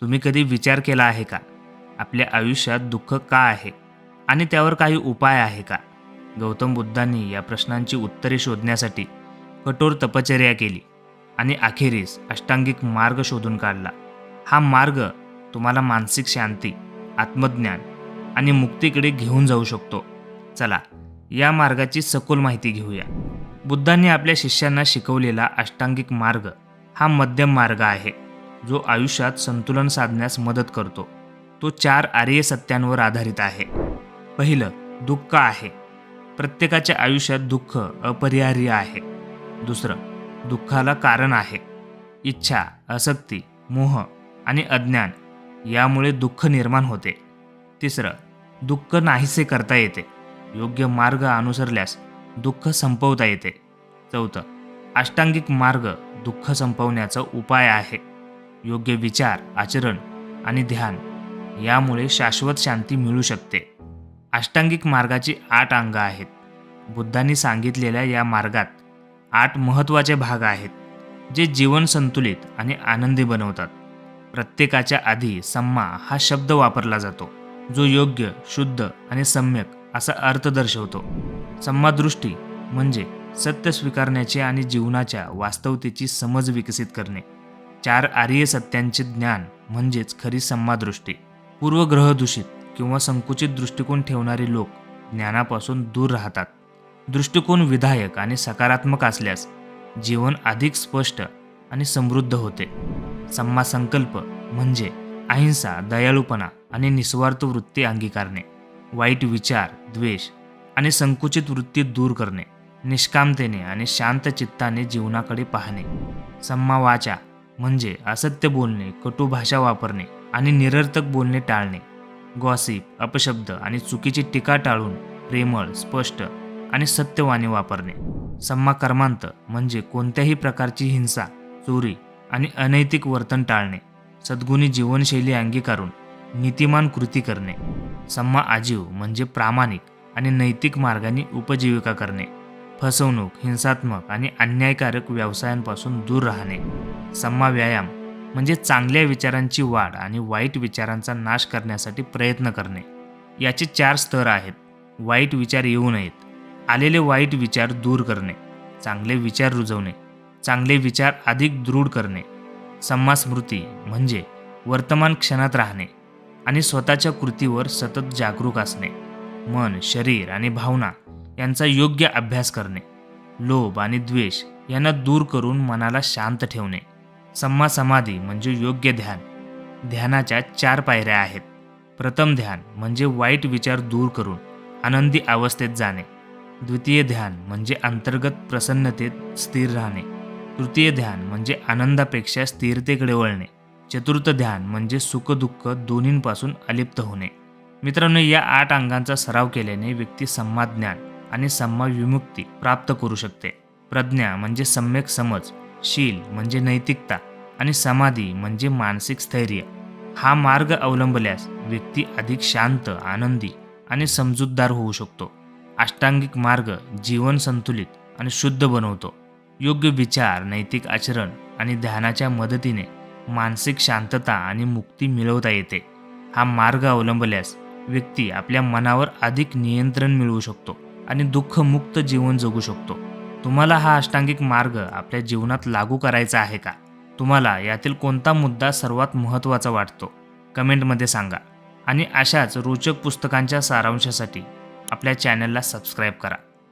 तुम्ही कधी विचार केला आहे का? आपल्या आयुष्यात दुःख का आहे? आणि त्यावर काही उपाय आहे का? गौतम बुद्धांनी या प्रश्नांची उत्तरे शोधण्यासाठी कठोर तपचर्या केली आणि अखेरीस अष्टांगिक मार्ग शोधून काढला. हा मार्ग तुम्हाला मानसिक शांती आत्मज्ञान आणि मुक्तीकडे घेऊन जाऊ शकतो. चला या मार्गाची सखोल माहिती घेऊया. बुद्धांनी आपल्या शिष्यांना शिकवलेला अष्टांगिक मार्ग हा मध्यम मार्ग आहे. जो आयुष्यात संतुलन साधण्यास मदत करतो तो चार आर्य सत्यांवर आधारित आहे. पहिलं दुःख आहे. प्रत्येकाच्या आयुष्यात दुःख अपरिहार्य आहे. दुसरं दुःखाला कारण आहे. इच्छा आसक्ती मोह आणि अज्ञान यामुळे दुःख निर्माण होते. तिसरं दुःख नाहीसे करता येते. योग्य मार्ग अनुसरल्यास दुःख संपवता येते. चौथं अष्टांगिक मार्ग दुःख संपवण्याचा उपाय आहे. योग्य विचार आचरण आणि ध्यान यामुळे शाश्वत शांती मिळू शकते. अष्टांगिक मार्गाची आठ अंग आहेत. बुद्धांनी सांगितलेल्या या मार्गात आठ महत्त्वाचे भाग आहेत जे जीवन संतुलित आणि आनंदी बनवतात. प्रत्येकाच्या आधी सम्मा हा शब्द वापरला जातो जो योग्य शुद्ध आणि सम्यक असा अर्थ दर्शवतो. सम्मादृष्टी म्हणजे सत्य स्वीकारण्याचे आणि जीवनाच्या वास्तवतेची समज विकसित करणे. चार आर्य सत्यांचे ज्ञान म्हणजेच खरी सम्मादृष्टी पूर्वग्रहदूषित किंवा संकुचित दृष्टिकोन ठेवणारे लोक ज्ञानापासून दूर राहतात. दृष्टिकोन विधायक आणि सकारात्मक असल्यास जीवन अधिक स्पष्ट आणि समृद्ध होते. सम्मा संकल्प म्हणजे अहिंसा दयाळूपणा आणि निस्वार्थ वृत्ती अंगीकारणे. वाईट विचार द्वेष आणि संकुचित वृत्ती दूर करणे. निष्कामतेने आणि शांत चित्ताने जीवनाकडे पाहणे. सम्मा वाचा म्हणजे असत्य बोलणे कटू भाषा वापरणे आणि निरर्थक बोलणे टाळणे. गॉसिप अपशब्द आणि चुकीची टीका टाळून प्रेमळ स्पष्ट आणि सत्यवाणी वापरणे. सम्मा कर्मांत म्हणजे कोणत्याही प्रकारची हिंसा चोरी आणि अनैतिक वर्तन टाळणे. सद्गुणी जीवनशैली अंगीकारून नीतिमान कृती करणे. सम्मा आजीव म्हणजे प्रामाणिक आणि नैतिक मार्गाने उपजीविका करणे. फसवणूक हिंसात्मक आणि अन्यायकारक व्यवसायांपासून दूर राहणे. सम्मा व्यायाम म्हणजे चांगल्या विचारांची वाढ आणि वाईट विचारांचा नाश करण्यासाठी प्रयत्न करणे. याचे चार स्तर आहेत. वाईट विचार येऊ नयेत. आलेले वाईट विचार दूर करणे. चांगले विचार रुजवणे. चांगले विचार अधिक दृढ करणे. सम्मा स्मृती म्हणजे वर्तमान क्षणात राहणे आणि स्वतःच्या कृतीवर सतत जागरूक असणे. मन शरीर आणि भावना यांचा योग्य अभ्यास करणे. लोभ आणि द्वेष यांना दूर करून मनाला शांत ठेवणे. सम्मा समाधी म्हणजे योग्य ध्यान. ध्यानाच्या चार पायऱ्या आहेत. प्रथम ध्यान म्हणजे वाईट विचार दूर करून आनंदी अवस्थेत जाणे. द्वितीय ध्यान म्हणजे अंतर्गत प्रसन्नतेत स्थिर राहणे. तृतीय ध्यान म्हणजे आनंदापेक्षा स्थिरतेकडे वळणे. चतुर्थ ध्यान म्हणजे सुखदुःख दोन्हींपासून अलिप्त होणे. मित्रांनो या आठ अंगांचा सराव केल्याने व्यक्ती संमाज्ञान आणि सम्मा विमुक्ती प्राप्त करू शकते. प्रज्ञा म्हणजे सम्यक समज शील म्हणजे नैतिकता आणि समाधी म्हणजे मानसिक स्थैर्य. हा मार्ग अवलंबल्यास व्यक्ती अधिक शांत आनंदी आणि समजूतदार होऊ शकतो. अष्टांगिक मार्ग जीवन संतुलित आणि शुद्ध बनवतो. योग्य विचार नैतिक आचरण आणि ध्यानाच्या मदतीने मानसिक शांतता आणि मुक्ती मिळवता येते. हा मार्ग अवलंबल्यास व्यक्ती आपल्या मनावर अधिक नियंत्रण मिळवू शकतो. आणि दुःखमुक्त जीवन जगू शकतो. तुम्हाला हा अष्टांगिक मार्ग आपल्या जीवनात लागू करायचा आहे का? तुम्हाला यातील कोणता मुद्दा सर्वात महत्त्वाचा वाटतो? कमेंटमध्ये सांगा. आणि अशाच रोचक पुस्तकांच्या सारांशासाठी आपल्या चॅनलला सबस्क्राईब करा.